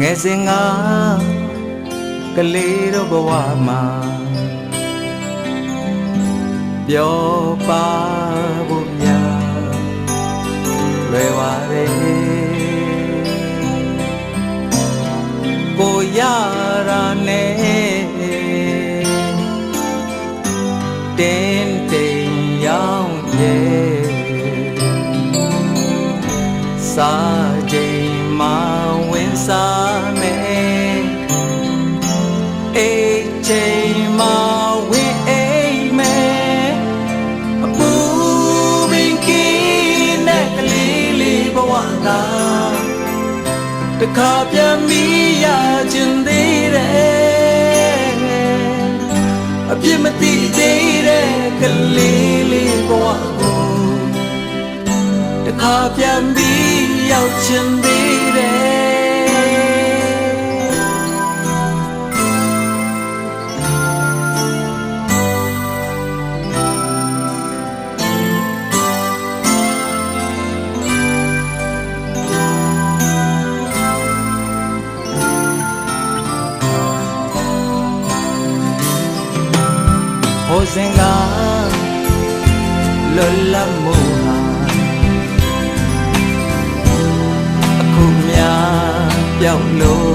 ငယ်စဉ်ကကလေးတို့ဘဝမှာပျော်ပါဖို့များလွယ်ပါရဲ့ကိုရ ခါပြန်မိရခြင်းသေးတယ်အပြစ်မသိသေးတဲ့ကလေးလေးဘဝကိုတခါပြန်ပြီးရောက်ခြင်း စဉ်ကလွတ်လပ်မှုဟာအခုများပြောက်လို့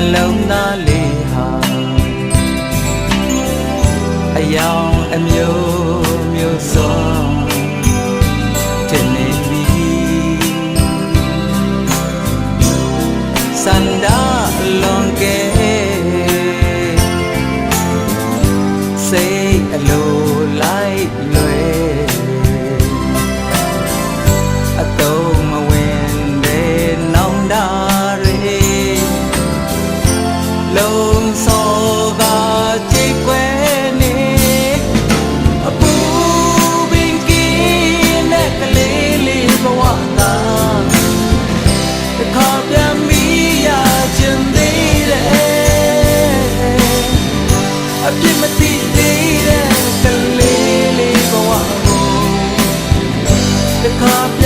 နှလုံးသားလေးဟာအယောင်အမျိုးမျိုးစော clock